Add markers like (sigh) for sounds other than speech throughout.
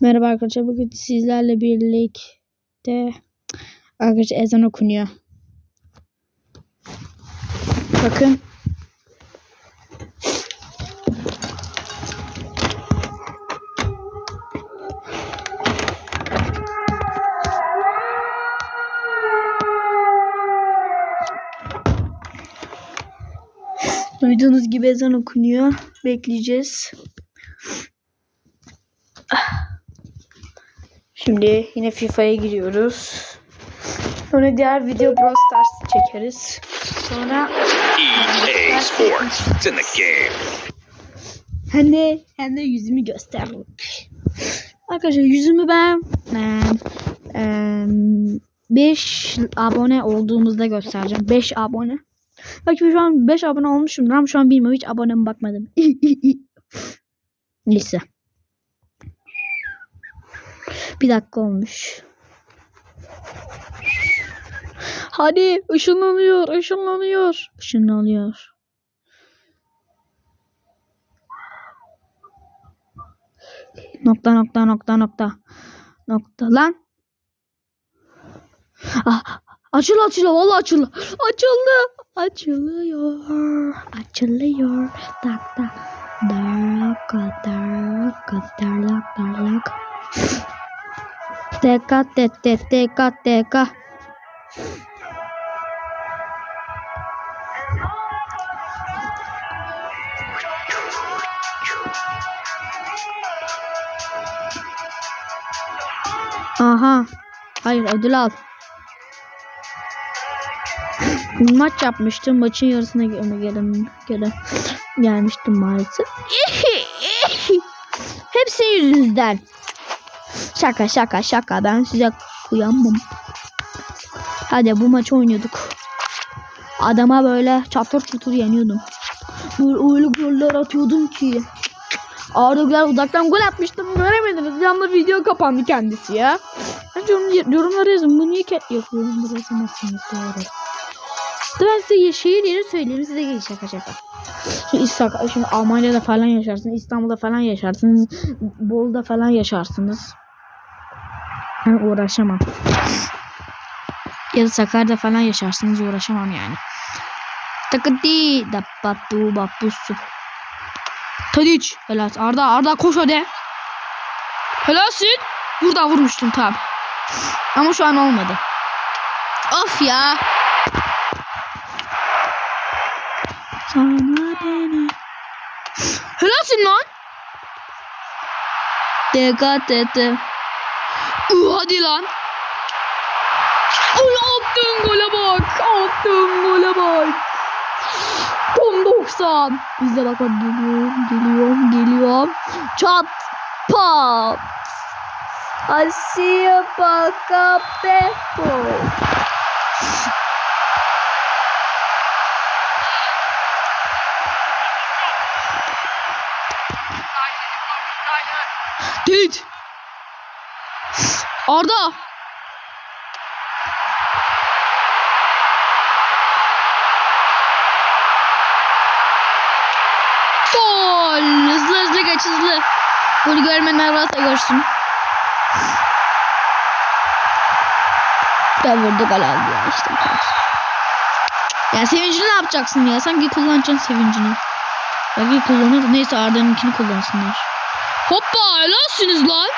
Merhaba arkadaşlar. Bugün sizlerle birlikte arkadaşlar ezan okunuyor. Bakın. Duyduğunuz gibi ezan okunuyor. Bekleyeceğiz. Şimdi yine FIFA'ya giriyoruz. Sonra diğer video Brawl Stars çekeriz. Sonra EA Sports. İn the game. hem de hem de yüzümü göstermek. Arkadaşlar yüzümü ben 5 abone olduğumuzda göstereceğim. 5 abone. Belki şu an 5 abone olmuşumdur ama şu an bilmiyorum. Hiç aboneme bakmadım. (laughs) Neyse. Bir dakika olmuş. Hadi ışınlanıyor, ışınlanıyor, ışınlanıyor. Nokta nokta nokta nokta. Nokta lan. Ah, açıl açıl valla açıl. Açıldı. Açılıyor. Açılıyor. Tak tak. Daraka daraka darlak darlak. Teka te te teka teka. Aha. Hayır ödül al. (laughs) Maç yapmıştım. Maçın yarısına gel gelen gelen gelmiştim maalesef. (laughs) Hepsi yüzünüzden. Şaka şaka şaka ben size kıyamam. Hadi bu maçı oynuyorduk. Adama böyle çatır çutur yeniyordum. Böyle öyle goller atıyordum ki. Arda Güler uzaktan gol atmıştım göremediniz. Yanında video kapandı kendisi ya. Bence yorum, yorumlara yazın. Bu niye yapıyorum? Burası yazamazsınız doğru. Ben size şehir yeri söyleyeyim size gelin şaka şaka. Şimdi, İsta- şimdi Almanya'da falan yaşarsınız. İstanbul'da falan yaşarsınız. Bolu'da falan yaşarsınız. Uğraşamam. Ya da Sakarya'da falan yaşarsınız uğraşamam yani. Takıdi da batu bapusu. Tadiç. Helal. Arda Arda koş hadi. Helalsin. Buradan vurmuştum tamam. Ama şu an olmadı. Of ya. Sana beni. Helalsin lan. Dikkat et. Hadi lan. Ay attığın gole bak. Attığın gole bak. Tam 90. İzle bak bak geliyorum geliyorum geliyorum. Çat pat. Asia baka pepo. Dit. Arda. Gol. Hızlı hızlı geç hızlı. Golü görmeyenler varsa görsün. Ben vurdu gol aldı ya işte. Ya sevincini ne yapacaksın ya? Sanki kullanacaksın sevincini. Belki kullanır. Neyse Arda'nınkini kullansınlar. Hoppa helalsiniz lan.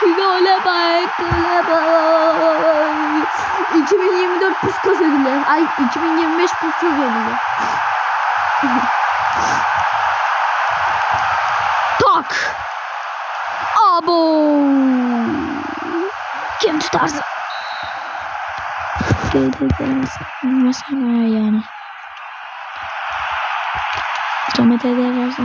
Gole bak. Gole bak. 2024 puskas ödülü. Ay 2025 puskas ödülü. Tak. Abo. Kim gelmez. Mesela yani. Zahmet ederlerse.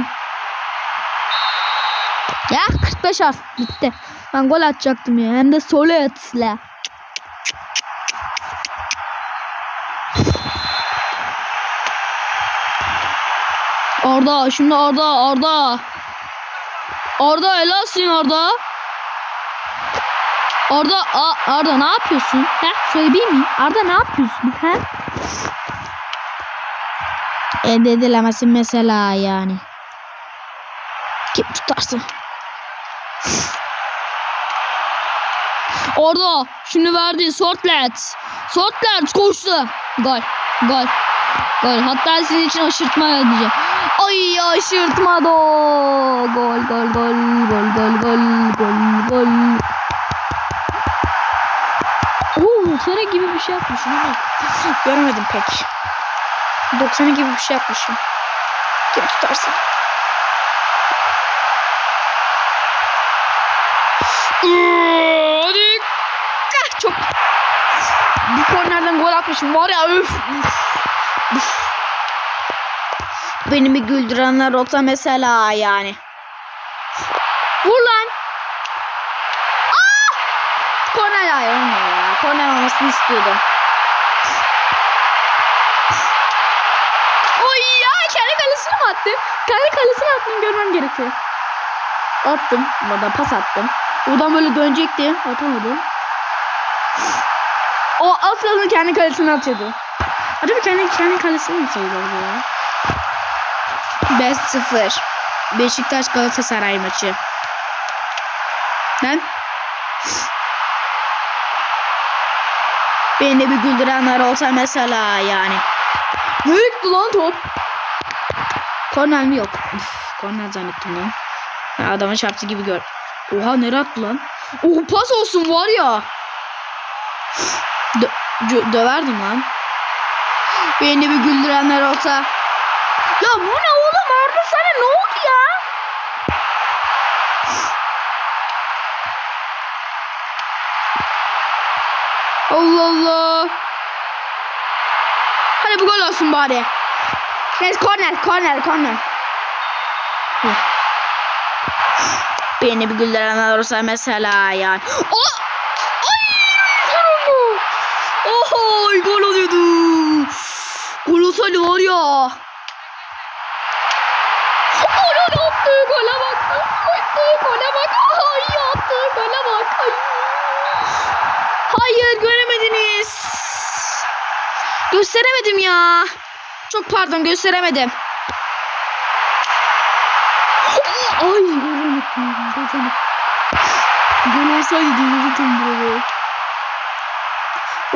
Ya 45 az gitti. Ben gol atacaktım ya. Hem de Solet'le. Arda şimdi Arda Arda. Arda helalsin Arda. Arda A, Arda ne yapıyorsun? He? Söyleyeyim mi? Arda ne yapıyorsun? He? elde edilemesi mesela yani. Kim tutarsın? Orada şimdi verdi Sortlet. Sortlet koştu. Gol. Gol. Gol. Hatta sizin için aşırtma edeceğim. Ay aşırtma da. Gol gol gol gol gol gol gol gol. Oo, 90 gibi bir şey yapmışım ama göremedim pek. 90 gibi bir şey yapmışım. Kim tutarsa. Hadi. Ah, çok. Bir kornerden gol atmışım var ya üf, üf. Beni bir güldürenler olsa mesela yani. Vur lan. Aa! Korner hayır olmuyor ya. Korner olmasını istiyordum. Oy ya kendi kalesine mi attı? Kendi kalesine attım görmem gerekiyor. Attım. Burada pas attım. Oradan böyle dönecektim. Atamadım. O az kalsın kendi kalesine atıyordu. Acaba kendi, kendi kalesine mi sayılır ya? 5-0. Beşiktaş Galatasaray maçı. Ben Beni bir güldürenler olsa mesela yani. Büyüktü lan top. Korner mi yok? Uf, korner zannettim lan. Ya adamın çarptı gibi gör. Oha nereye attı lan? Oh pas olsun var ya. Dö dö- döverdim lan. Beni bir güldürenler olsa. Ya bu ne oğlum Arda sana ne oldu ya? Allah Allah. Hadi bu gol olsun bari. Neyse korner korner. Heh. Beni bir güldürenler olursa mesela yani. O! Ay! Sonunda! Oho! Gol oluyordu. Gol olsaydı var ya. Golün attığı gole bak. Attığı gole bak. Ay attığı gole bak. Ay. Hayır göremediniz. Gösteremedim ya. Çok pardon gösteremedim. Ay gol olsaydı unuttum bunu.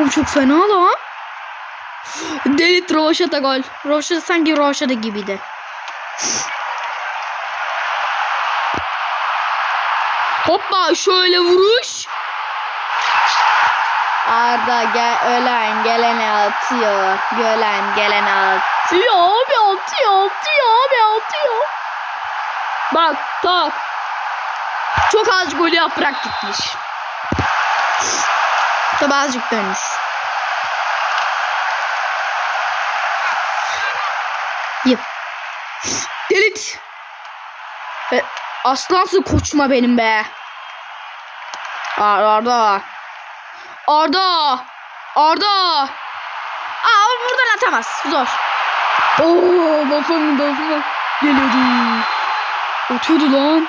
O çok fena lan. Delit Rovaşata gol. Rovaşata sanki Rovaşata gibiydi. Hoppa şöyle vuruş. Arda gel ölen gelene atıyor. Gölen gelene atıyor. Abi atıyor atıyor abi atıyor. Bak tak. Çok az golü yap bırak gitmiş. Tabi azıcık dönmüş. Yap. Delit. E, aslansın koçuma benim be. Ar- Arda. Arda. Arda. Aa buradan atamaz. Zor. Oo bafanın dafına geliyordu. Atıyordu lan.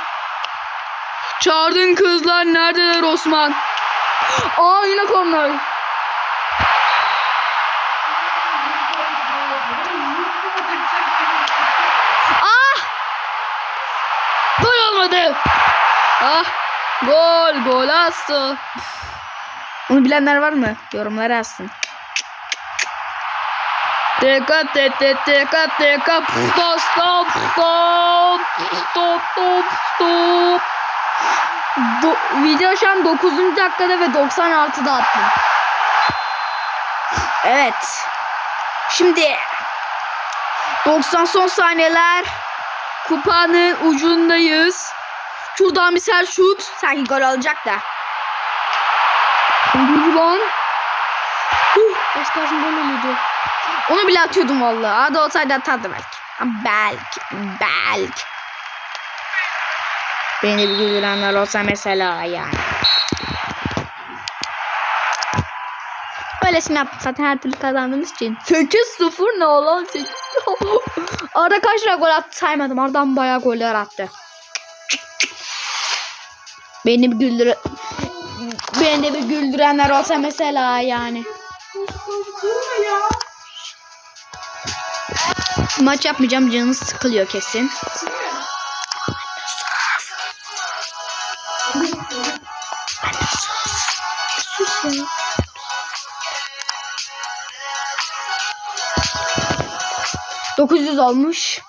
Çağırdın kızlar neredeler Osman? Aa yine korner. Ah! Gol olmadı. Ah! Gol, gol astı. Onu bilenler var mı? Yorumlara yazsın. Dikkat et, et, dikkat, dikkat. Stop, stop, stop. Stop, stop, stop. Do video şu an 9. dakikada ve 96'da attım. Evet. Şimdi 90 son saniyeler. Kupanın ucundayız. Şuradan bir sert şut. Sanki gol olacak da. Olur lan. Huh, az gol oluyordu. Onu bile atıyordum vallahi. Hadi olsaydı atardı belki. Belki. Belki. Beni güldürenler olsa mesela yani. Öylesine yaptık zaten her türlü kazandığımız için. 8-0 ne olan (laughs) 8 Arda kaç tane gol attı saymadım. Arda'm bayağı goller attı. Beni bir güldür Beni de bir güldürenler olsa mesela yani. Maç yapmayacağım canınız sıkılıyor kesin. 900 olmuş.